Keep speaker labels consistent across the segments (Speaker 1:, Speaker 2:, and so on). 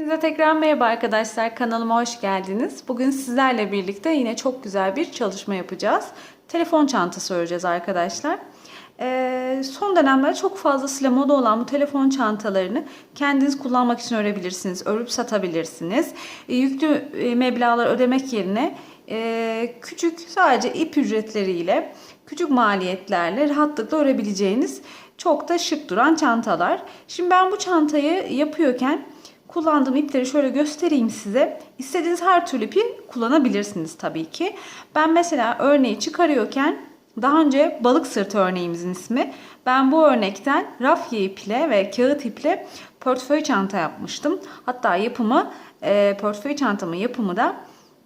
Speaker 1: Hepinize tekrar merhaba arkadaşlar. Kanalıma hoş geldiniz. Bugün sizlerle birlikte yine çok güzel bir çalışma yapacağız. Telefon çantası öreceğiz arkadaşlar. Ee, son dönemlerde çok fazlasıyla moda olan bu telefon çantalarını kendiniz kullanmak için örebilirsiniz. Örüp satabilirsiniz. Ee, yüklü e, meblağlar ödemek yerine e, küçük sadece ip ücretleriyle küçük maliyetlerle rahatlıkla örebileceğiniz çok da şık duran çantalar. Şimdi ben bu çantayı yapıyorken kullandığım ipleri şöyle göstereyim size. İstediğiniz her türlü ipi kullanabilirsiniz tabii ki. Ben mesela örneği çıkarıyorken daha önce balık sırtı örneğimizin ismi. Ben bu örnekten rafya iple ve kağıt iple portföy çanta yapmıştım. Hatta yapımı, e, portföy çantamın yapımı da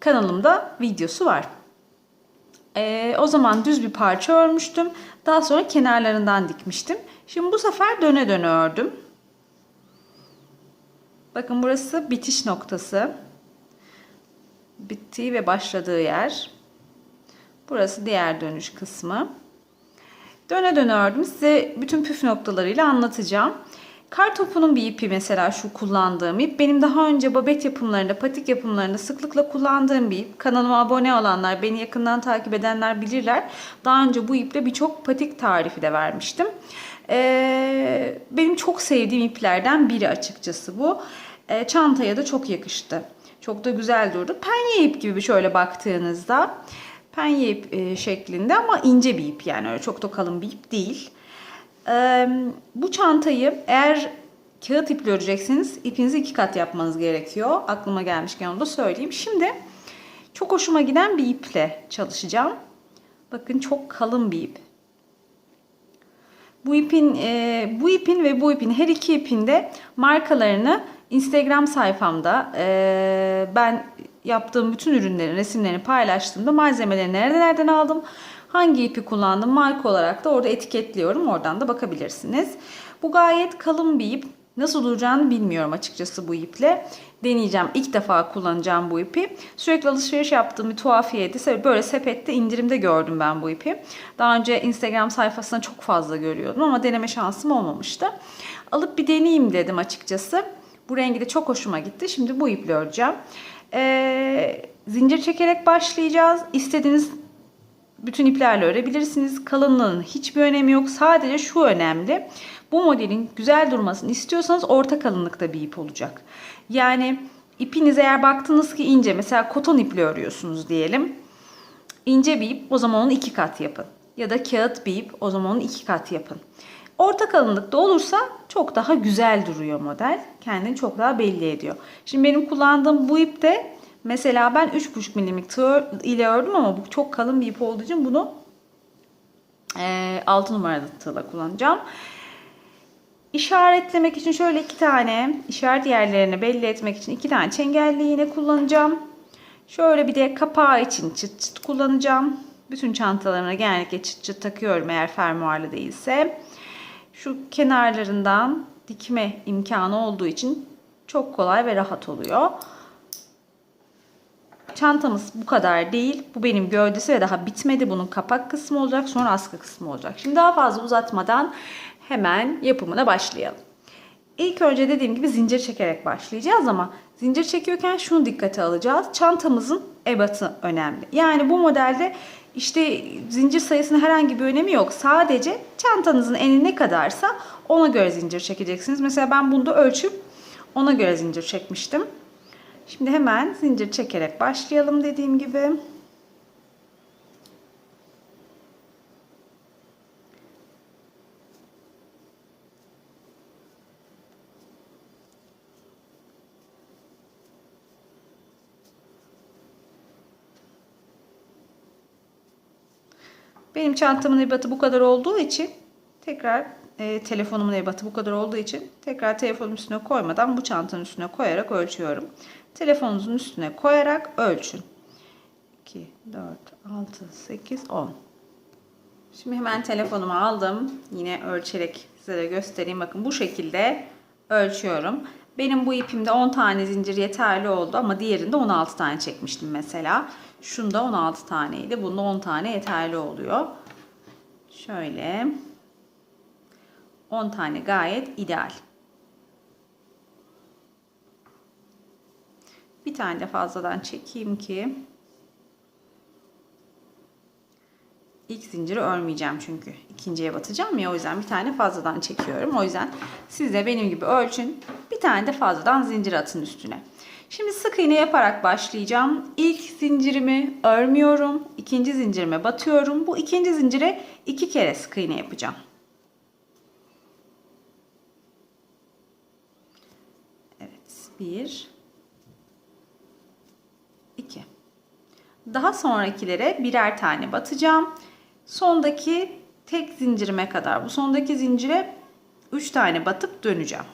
Speaker 1: kanalımda videosu var. E, o zaman düz bir parça örmüştüm. Daha sonra kenarlarından dikmiştim. Şimdi bu sefer döne döne ördüm. Bakın burası bitiş noktası. Bittiği ve başladığı yer. Burası diğer dönüş kısmı. Döne döne ördüm. Size bütün püf noktalarıyla anlatacağım. Kar topunun bir ipi mesela şu kullandığım ip. Benim daha önce babet yapımlarında, patik yapımlarında sıklıkla kullandığım bir ip. Kanalıma abone olanlar, beni yakından takip edenler bilirler. Daha önce bu iple birçok patik tarifi de vermiştim. Ee, benim çok sevdiğim iplerden biri açıkçası bu. Ee, çantaya da çok yakıştı. Çok da güzel durdu. Penye ip gibi şöyle baktığınızda. Penye ip e, şeklinde ama ince bir ip yani öyle çok da kalın bir ip değil. Ee, bu çantayı eğer kağıt iple örecekseniz ipinizi iki kat yapmanız gerekiyor. Aklıma gelmişken onu da söyleyeyim. Şimdi çok hoşuma giden bir iple çalışacağım. Bakın çok kalın bir ip. Bu ipin e, bu ipin ve bu ipin her iki ipin de markalarını Instagram sayfamda e, ben yaptığım bütün ürünlerin resimlerini paylaştığımda malzemeleri nerelerden aldım, hangi ipi kullandım marka olarak da orada etiketliyorum. Oradan da bakabilirsiniz. Bu gayet kalın bir ip. Nasıl duracağını bilmiyorum açıkçası bu iple. Deneyeceğim. İlk defa kullanacağım bu ipi. Sürekli alışveriş yaptığım bir tuhafiyeydi. Böyle sepette indirimde gördüm ben bu ipi. Daha önce Instagram sayfasında çok fazla görüyordum ama deneme şansım olmamıştı. Alıp bir deneyeyim dedim açıkçası. Bu rengi de çok hoşuma gitti. Şimdi bu iple öreceğim. Ee, zincir çekerek başlayacağız. İstediğiniz bütün iplerle örebilirsiniz. Kalınlığının hiçbir önemi yok. Sadece şu önemli. Bu modelin güzel durmasını istiyorsanız orta kalınlıkta bir ip olacak. Yani ipiniz eğer baktınız ki ince mesela koton iple örüyorsunuz diyelim. İnce bir ip o zaman onu iki kat yapın. Ya da kağıt bir ip o zaman onu iki kat yapın. Orta kalınlıkta olursa çok daha güzel duruyor model. Kendini çok daha belli ediyor. Şimdi benim kullandığım bu ip de mesela ben 3,5 milimlik tığ ile ördüm ama bu çok kalın bir ip olduğu için bunu e, 6 numaralı tığla kullanacağım. İşaretlemek için şöyle iki tane işaret yerlerini belli etmek için iki tane çengelli iğne kullanacağım. Şöyle bir de kapağı için çıt çıt kullanacağım. Bütün çantalarına genellikle çıt çıt takıyorum eğer fermuarlı değilse. Şu kenarlarından dikme imkanı olduğu için çok kolay ve rahat oluyor. Çantamız bu kadar değil. Bu benim gövdesi ve daha bitmedi. Bunun kapak kısmı olacak. Sonra askı kısmı olacak. Şimdi daha fazla uzatmadan hemen yapımına başlayalım. İlk önce dediğim gibi zincir çekerek başlayacağız ama zincir çekiyorken şunu dikkate alacağız. Çantamızın ebatı önemli. Yani bu modelde işte zincir sayısının herhangi bir önemi yok. Sadece çantanızın eni ne kadarsa ona göre zincir çekeceksiniz. Mesela ben bunda ölçüp ona göre zincir çekmiştim. Şimdi hemen zincir çekerek başlayalım dediğim gibi. Benim çantamın ebatı bu kadar olduğu için tekrar e, telefonumun ebatı bu kadar olduğu için tekrar telefonun üstüne koymadan bu çantanın üstüne koyarak ölçüyorum. Telefonunuzun üstüne koyarak ölçün. 2, 4, 6, 8, 10. Şimdi hemen telefonumu aldım. Yine ölçerek size de göstereyim. Bakın bu şekilde ölçüyorum. Benim bu ipimde 10 tane zincir yeterli oldu ama diğerinde 16 tane çekmiştim mesela. Şunda 16 taneydi. Bunda 10 tane yeterli oluyor. Şöyle 10 tane gayet ideal. Bir tane de fazladan çekeyim ki ilk zinciri örmeyeceğim çünkü. ikinciye batacağım ya o yüzden bir tane fazladan çekiyorum. O yüzden siz de benim gibi ölçün. Bir tane de fazladan zincir atın üstüne. Şimdi sık iğne yaparak başlayacağım. İlk zincirimi örmüyorum. ikinci zincirime batıyorum. Bu ikinci zincire iki kere sık iğne yapacağım. Evet. Bir. iki. Daha sonrakilere birer tane batacağım. Sondaki tek zincirime kadar bu sondaki zincire 3 tane batıp döneceğim.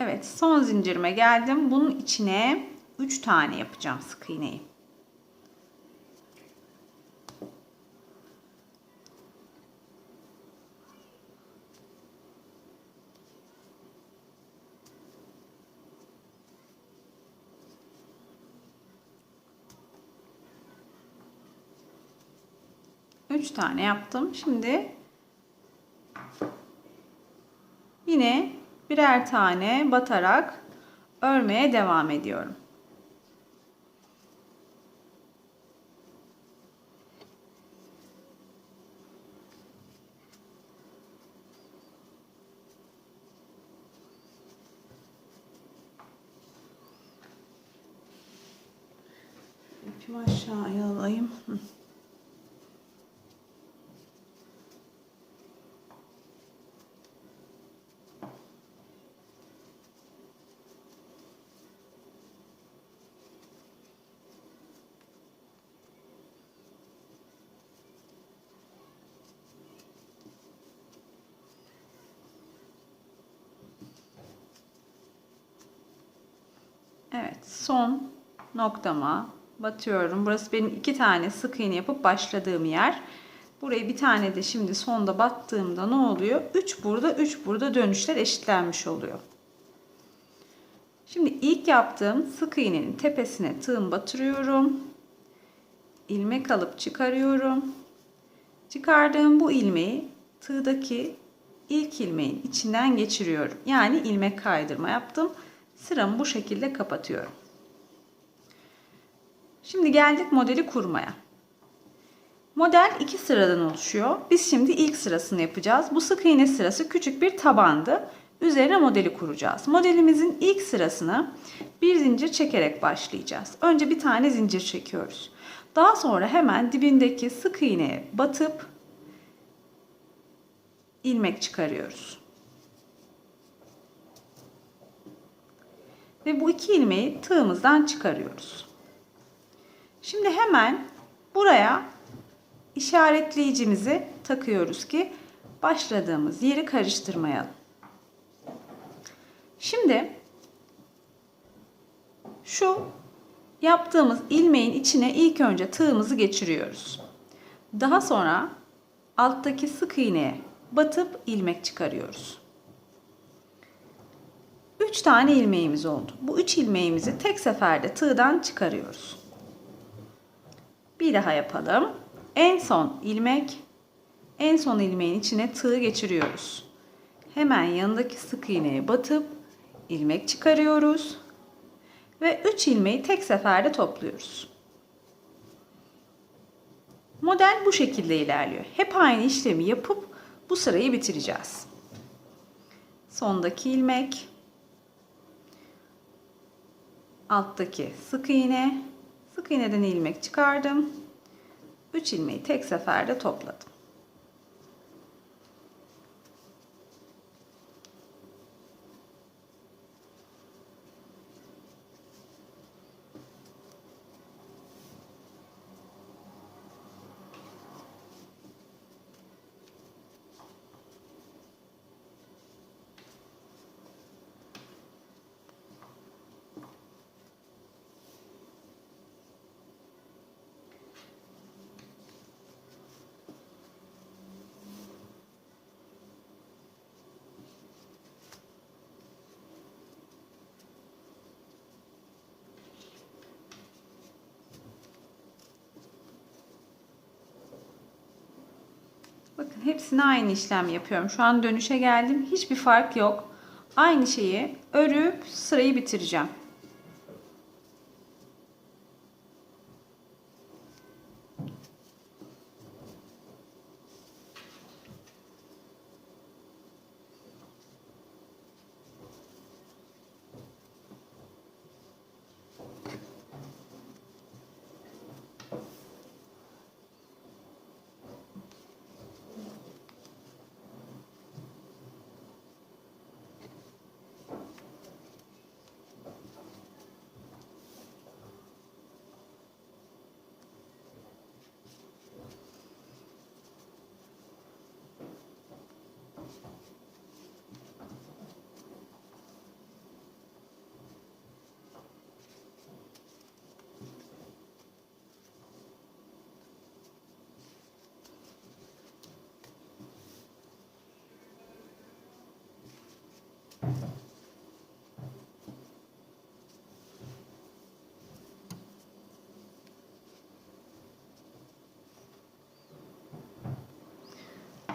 Speaker 1: Evet son zincirime geldim. Bunun içine 3 tane yapacağım sık iğneyi. Üç tane yaptım. Şimdi yine birer tane batarak örmeye devam ediyorum. İpimi aşağıya alayım. Hı. Evet son noktama batıyorum. Burası benim iki tane sık iğne yapıp başladığım yer. Burayı bir tane de şimdi sonda battığımda ne oluyor? 3 burada 3 burada dönüşler eşitlenmiş oluyor. Şimdi ilk yaptığım sık iğnenin tepesine tığım batırıyorum. ilmek alıp çıkarıyorum. Çıkardığım bu ilmeği tığdaki ilk ilmeğin içinden geçiriyorum. Yani ilmek kaydırma yaptım. Sıramı bu şekilde kapatıyorum. Şimdi geldik modeli kurmaya. Model iki sıradan oluşuyor. Biz şimdi ilk sırasını yapacağız. Bu sık iğne sırası küçük bir tabandı. Üzerine modeli kuracağız. Modelimizin ilk sırasını bir zincir çekerek başlayacağız. Önce bir tane zincir çekiyoruz. Daha sonra hemen dibindeki sık iğneye batıp ilmek çıkarıyoruz. Ve bu iki ilmeği tığımızdan çıkarıyoruz. Şimdi hemen buraya işaretleyicimizi takıyoruz ki başladığımız yeri karıştırmayalım. Şimdi şu yaptığımız ilmeğin içine ilk önce tığımızı geçiriyoruz. Daha sonra alttaki sık iğneye batıp ilmek çıkarıyoruz. 3 tane ilmeğimiz oldu. Bu 3 ilmeğimizi tek seferde tığdan çıkarıyoruz. Bir daha yapalım. En son ilmek, en son ilmeğin içine tığ geçiriyoruz. Hemen yanındaki sık iğneye batıp ilmek çıkarıyoruz ve 3 ilmeği tek seferde topluyoruz. Model bu şekilde ilerliyor. Hep aynı işlemi yapıp bu sırayı bitireceğiz. Sondaki ilmek, alttaki sık iğne, sık iğneden ilmek çıkardım. 3 ilmeği tek seferde topladım. Hepsine aynı işlem yapıyorum. Şu an dönüşe geldim. Hiçbir fark yok. Aynı şeyi örüp sırayı bitireceğim.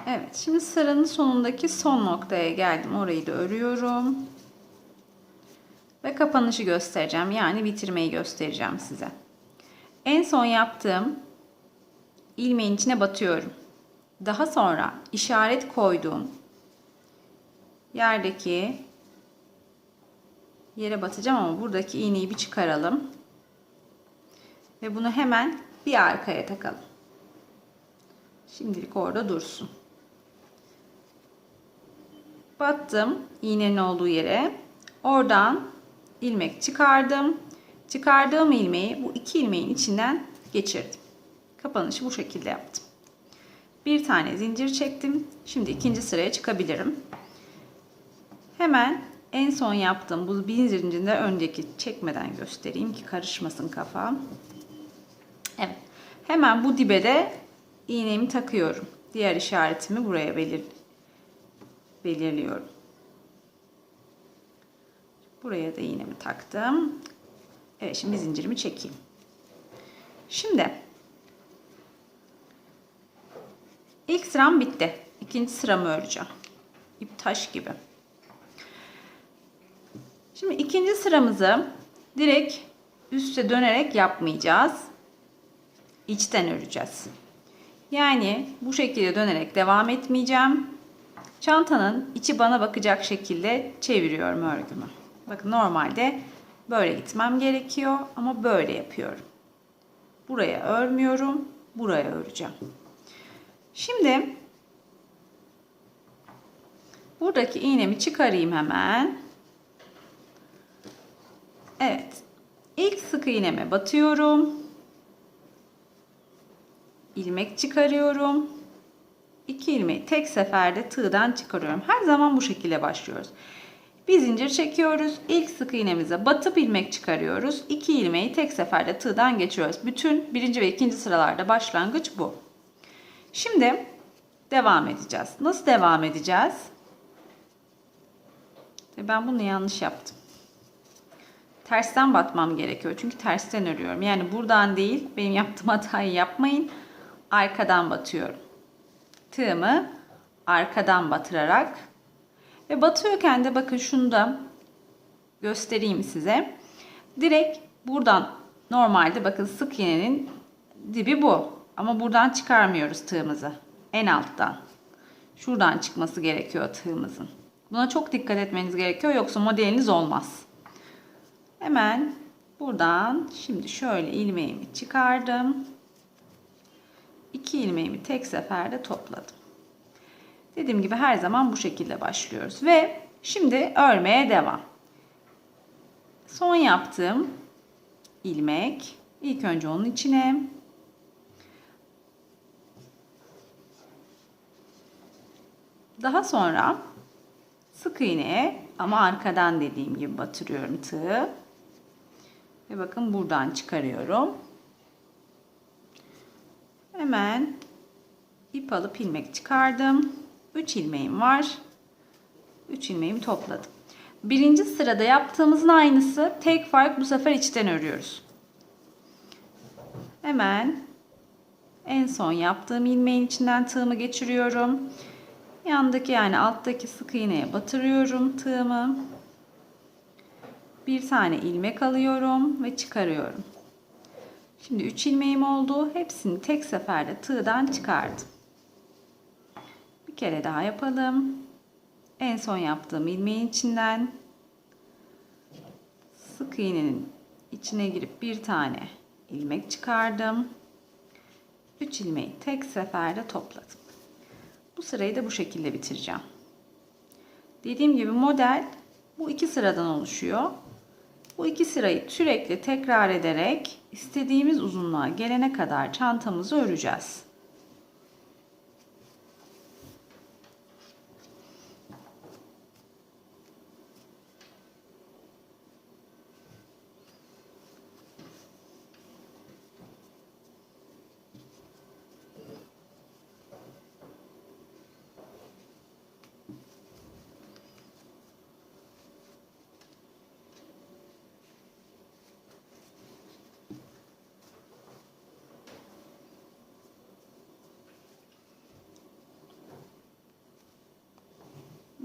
Speaker 1: Evet, şimdi sıranın sonundaki son noktaya geldim. Orayı da örüyorum. Ve kapanışı göstereceğim. Yani bitirmeyi göstereceğim size. En son yaptığım ilmeğin içine batıyorum. Daha sonra işaret koyduğum yerdeki yere batacağım ama buradaki iğneyi bir çıkaralım. Ve bunu hemen bir arkaya takalım. Şimdilik orada dursun. Battım iğnenin olduğu yere. Oradan ilmek çıkardım. Çıkardığım ilmeği bu iki ilmeğin içinden geçirdim. Kapanışı bu şekilde yaptım. Bir tane zincir çektim. Şimdi ikinci sıraya çıkabilirim. Hemen en son yaptığım bu bir zincirinde önceki çekmeden göstereyim ki karışmasın kafam. Evet. Hemen bu dibe de iğnemi takıyorum. Diğer işaretimi buraya belir belirliyorum. Buraya da iğnemi taktım. Evet şimdi zincirimi çekeyim. Şimdi ilk sıram bitti. İkinci sıramı öreceğim. İp taş gibi. Şimdi ikinci sıramızı direkt üste dönerek yapmayacağız. İçten öreceğiz. Yani bu şekilde dönerek devam etmeyeceğim. Çantanın içi bana bakacak şekilde çeviriyorum örgümü. Bakın normalde böyle gitmem gerekiyor ama böyle yapıyorum. Buraya örmüyorum, buraya öreceğim. Şimdi buradaki iğnemi çıkarayım hemen. Evet. İlk sık iğneme batıyorum. ilmek çıkarıyorum. İki ilmeği tek seferde tığdan çıkarıyorum. Her zaman bu şekilde başlıyoruz. Bir zincir çekiyoruz. İlk sık iğnemize batıp ilmek çıkarıyoruz. İki ilmeği tek seferde tığdan geçiyoruz. Bütün birinci ve ikinci sıralarda başlangıç bu. Şimdi devam edeceğiz. Nasıl devam edeceğiz? Ben bunu yanlış yaptım. Tersten batmam gerekiyor. Çünkü tersten örüyorum. Yani buradan değil, benim yaptığım hatayı yapmayın. Arkadan batıyorum. Tığımı arkadan batırarak ve batıyorken de bakın şunu da göstereyim size. Direkt buradan normalde bakın sık iğnenin dibi bu. Ama buradan çıkarmıyoruz tığımızı. En alttan. Şuradan çıkması gerekiyor tığımızın. Buna çok dikkat etmeniz gerekiyor yoksa modeliniz olmaz. Hemen buradan şimdi şöyle ilmeğimi çıkardım. İki ilmeğimi tek seferde topladım. Dediğim gibi her zaman bu şekilde başlıyoruz. Ve şimdi örmeye devam. Son yaptığım ilmek. İlk önce onun içine Daha sonra sık iğneye ama arkadan dediğim gibi batırıyorum tığı. Ve bakın buradan çıkarıyorum. Hemen ip alıp ilmek çıkardım. 3 ilmeğim var. 3 ilmeğimi topladım. Birinci sırada yaptığımızın aynısı. Tek fark bu sefer içten örüyoruz. Hemen En son yaptığım ilmeğin içinden tığımı geçiriyorum. Yandaki yani alttaki sık iğneye batırıyorum tığımı. Bir tane ilmek alıyorum ve çıkarıyorum. Şimdi 3 ilmeğim oldu. Hepsini tek seferde tığdan çıkardım. Bir kere daha yapalım. En son yaptığım ilmeğin içinden sık iğnenin içine girip bir tane ilmek çıkardım. 3 ilmeği tek seferde topladım. Bu sırayı da bu şekilde bitireceğim. Dediğim gibi model bu iki sıradan oluşuyor. Bu iki sırayı sürekli tekrar ederek istediğimiz uzunluğa gelene kadar çantamızı öreceğiz.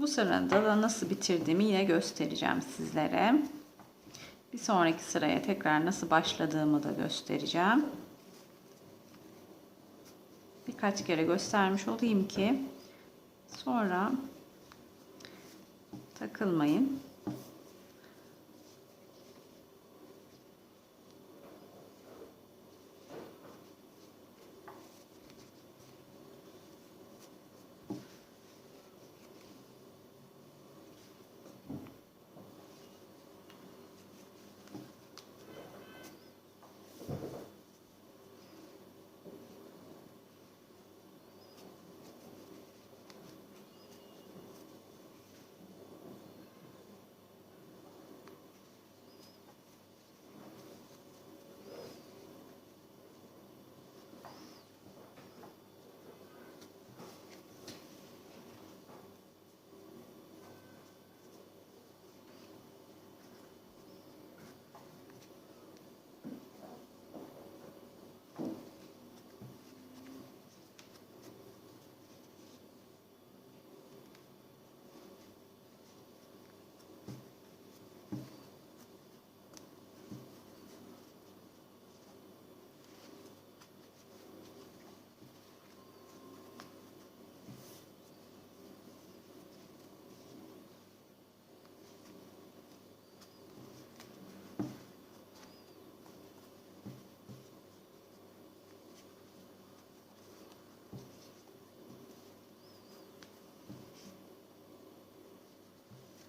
Speaker 1: Bu sırada da nasıl bitirdiğimi yine göstereceğim sizlere. Bir sonraki sıraya tekrar nasıl başladığımı da göstereceğim. Birkaç kere göstermiş olayım ki sonra takılmayın.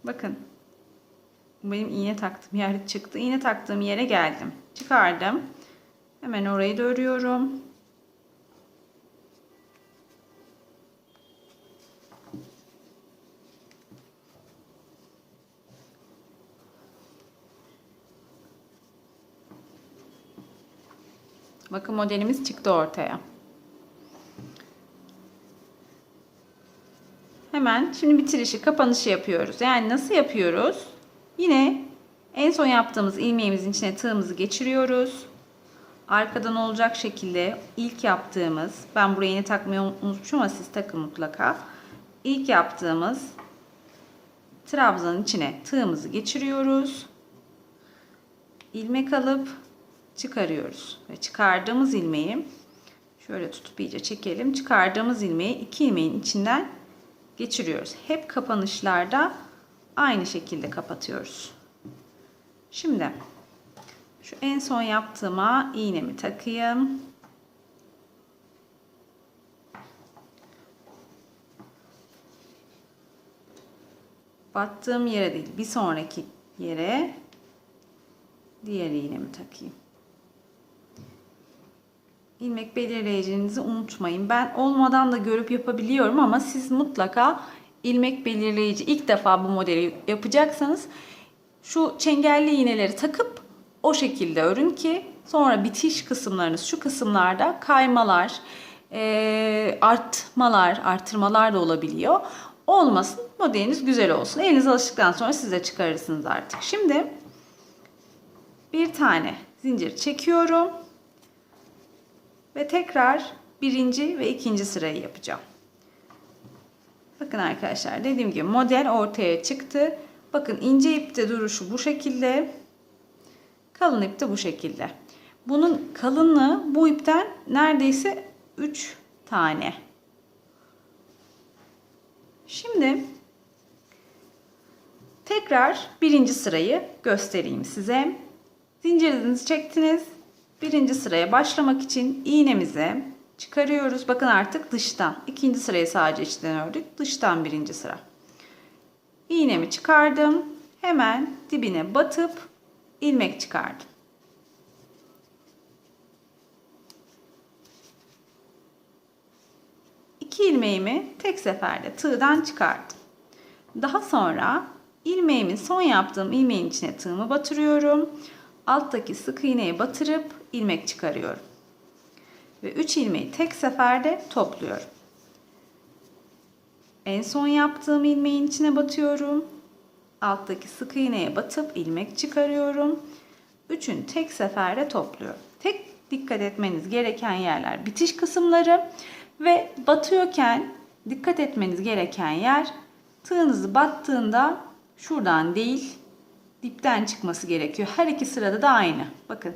Speaker 1: Bakın. Benim iğne taktığım yer çıktı. İğne taktığım yere geldim. Çıkardım. Hemen orayı da örüyorum. Bakın modelimiz çıktı ortaya. Hemen şimdi bitirişi, kapanışı yapıyoruz. Yani nasıl yapıyoruz? Yine en son yaptığımız ilmeğimizin içine tığımızı geçiriyoruz. Arkadan olacak şekilde ilk yaptığımız, ben buraya yine takmayı unutmuşum ama siz takın mutlaka. İlk yaptığımız trabzanın içine tığımızı geçiriyoruz. İlmek alıp çıkarıyoruz. Ve çıkardığımız ilmeği şöyle tutup iyice çekelim. Çıkardığımız ilmeği iki ilmeğin içinden geçiriyoruz. Hep kapanışlarda aynı şekilde kapatıyoruz. Şimdi şu en son yaptığıma iğnemi takayım. Battığım yere değil bir sonraki yere diğer iğnemi takayım. İlmek belirleyicinizi unutmayın. Ben olmadan da görüp yapabiliyorum ama siz mutlaka ilmek belirleyici ilk defa bu modeli yapacaksanız şu çengelli iğneleri takıp o şekilde örün ki sonra bitiş kısımlarınız şu kısımlarda kaymalar, artmalar, artırmalar da olabiliyor. Olmasın modeliniz güzel olsun. Eliniz alıştıktan sonra siz de çıkarırsınız artık. Şimdi bir tane zincir çekiyorum. Ve tekrar birinci ve ikinci sırayı yapacağım. Bakın arkadaşlar dediğim gibi model ortaya çıktı. Bakın ince ipte duruşu bu şekilde. Kalın ip de bu şekilde. Bunun kalınlığı bu ipten neredeyse 3 tane. Şimdi tekrar birinci sırayı göstereyim size. Zincirinizi çektiniz. Birinci sıraya başlamak için iğnemizi çıkarıyoruz. Bakın artık dıştan. İkinci sırayı sadece içten ördük. Dıştan birinci sıra. İğnemi çıkardım. Hemen dibine batıp ilmek çıkardım. İki ilmeğimi tek seferde tığdan çıkardım. Daha sonra ilmeğimin son yaptığım ilmeğin içine tığımı batırıyorum. Alttaki sık iğneyi batırıp ilmek çıkarıyorum. Ve 3 ilmeği tek seferde topluyorum. En son yaptığım ilmeğin içine batıyorum. Alttaki sık iğneye batıp ilmek çıkarıyorum. Üçün tek seferde topluyorum. Tek dikkat etmeniz gereken yerler bitiş kısımları ve batıyorken dikkat etmeniz gereken yer tığınızı battığında şuradan değil dipten çıkması gerekiyor. Her iki sırada da aynı. Bakın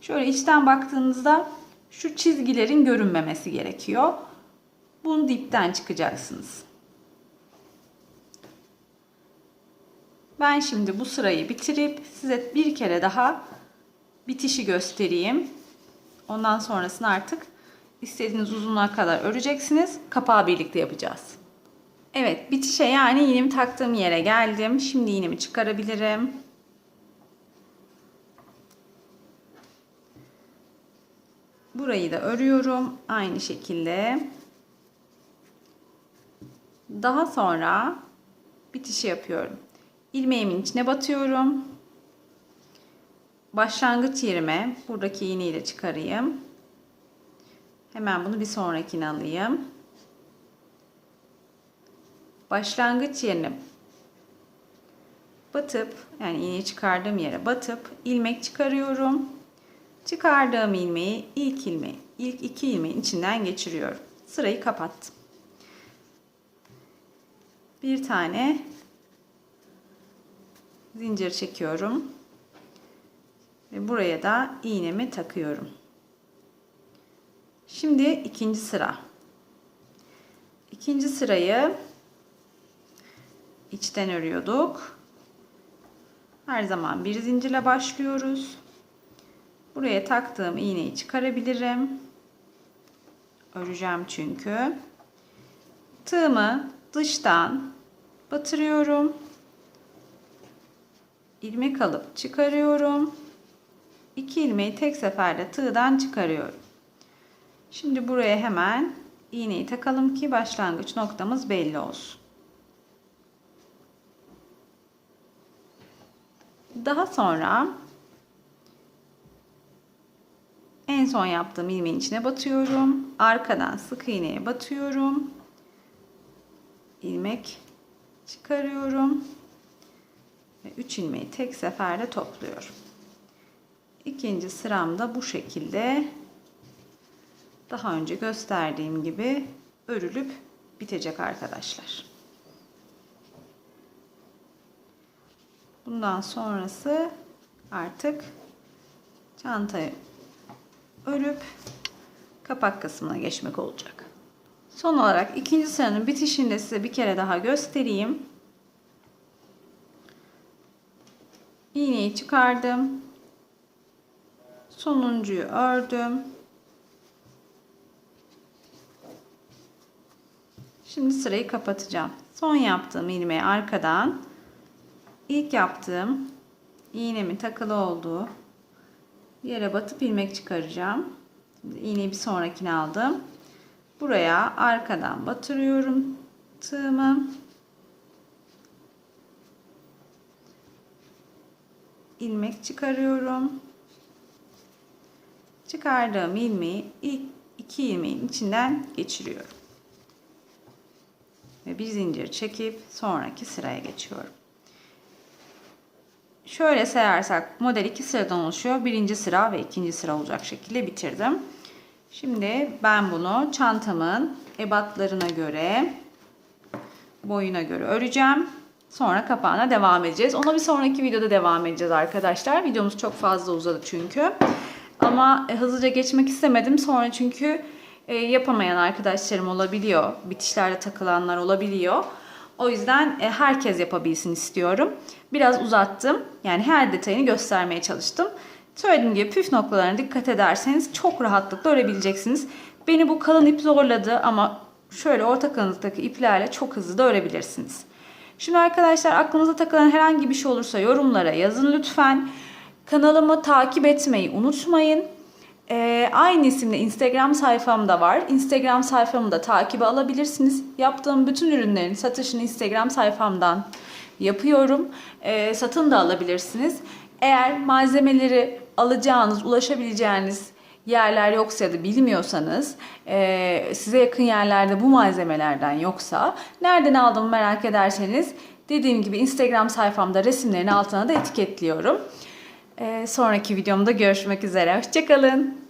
Speaker 1: şöyle içten baktığınızda şu çizgilerin görünmemesi gerekiyor. Bunu dipten çıkacaksınız. Ben şimdi bu sırayı bitirip size bir kere daha bitişi göstereyim. Ondan sonrasını artık istediğiniz uzunluğa kadar öreceksiniz. Kapağı birlikte yapacağız. Evet bitişe yani iğnemi taktığım yere geldim. Şimdi iğnemi çıkarabilirim. Burayı da örüyorum aynı şekilde. Daha sonra bitişi yapıyorum. İlmeğimin içine batıyorum. Başlangıç yerime buradaki iğneyi çıkarayım. Hemen bunu bir sonrakine alayım. Başlangıç yerine batıp yani iğneyi çıkardığım yere batıp ilmek çıkarıyorum. Çıkardığım ilmeği ilk ilmeği, ilk iki ilmeğin içinden geçiriyorum. Sırayı kapattım. Bir tane zincir çekiyorum. Ve buraya da iğnemi takıyorum. Şimdi ikinci sıra. İkinci sırayı içten örüyorduk. Her zaman bir zincirle başlıyoruz. Buraya taktığım iğneyi çıkarabilirim. Öreceğim çünkü. Tığımı dıştan batırıyorum. ilmek alıp çıkarıyorum. İki ilmeği tek seferde tığdan çıkarıyorum. Şimdi buraya hemen iğneyi takalım ki başlangıç noktamız belli olsun. Daha sonra en son yaptığım ilmeğin içine batıyorum. Arkadan sık iğneye batıyorum. ilmek çıkarıyorum. Ve 3 ilmeği tek seferde topluyorum. İkinci sıramda bu şekilde daha önce gösterdiğim gibi örülüp bitecek arkadaşlar. Bundan sonrası artık çantayı örüp kapak kısmına geçmek olacak. Son olarak ikinci sıranın bitişinde size bir kere daha göstereyim. İğneyi çıkardım. Sonuncuyu ördüm. Şimdi sırayı kapatacağım. Son yaptığım ilmeği arkadan ilk yaptığım iğnemin takılı olduğu yere batıp ilmek çıkaracağım. Şimdi iğneyi bir sonrakine aldım. Buraya arkadan batırıyorum tığımı. ilmek çıkarıyorum. Çıkardığım ilmeği ilk iki ilmeğin içinden geçiriyorum. Ve bir zincir çekip sonraki sıraya geçiyorum. Şöyle sayarsak model iki sıradan oluşuyor. Birinci sıra ve ikinci sıra olacak şekilde bitirdim. Şimdi ben bunu çantamın ebatlarına göre boyuna göre öreceğim. Sonra kapağına devam edeceğiz. Ona bir sonraki videoda devam edeceğiz arkadaşlar. Videomuz çok fazla uzadı çünkü. Ama e, hızlıca geçmek istemedim. Sonra çünkü e, yapamayan arkadaşlarım olabiliyor. Bitişlerde takılanlar olabiliyor. O yüzden e, herkes yapabilsin istiyorum. Biraz uzattım. Yani her detayını göstermeye çalıştım. Söylediğim gibi püf noktalarına dikkat ederseniz çok rahatlıkla örebileceksiniz. Beni bu kalın ip zorladı ama şöyle orta kalınlıktaki iplerle çok hızlı da örebilirsiniz. Şimdi arkadaşlar aklınıza takılan herhangi bir şey olursa yorumlara yazın lütfen. Kanalımı takip etmeyi unutmayın. Ee, aynı isimde Instagram sayfam da var. Instagram sayfamı da takibe alabilirsiniz. Yaptığım bütün ürünlerin satışını Instagram sayfamdan yapıyorum. Ee, satın da alabilirsiniz. Eğer malzemeleri alacağınız, ulaşabileceğiniz yerler yoksa ya da bilmiyorsanız, e, size yakın yerlerde bu malzemelerden yoksa, nereden aldığımı merak ederseniz dediğim gibi Instagram sayfamda resimlerin altına da etiketliyorum. E, sonraki videomda görüşmek üzere. Hoşçakalın.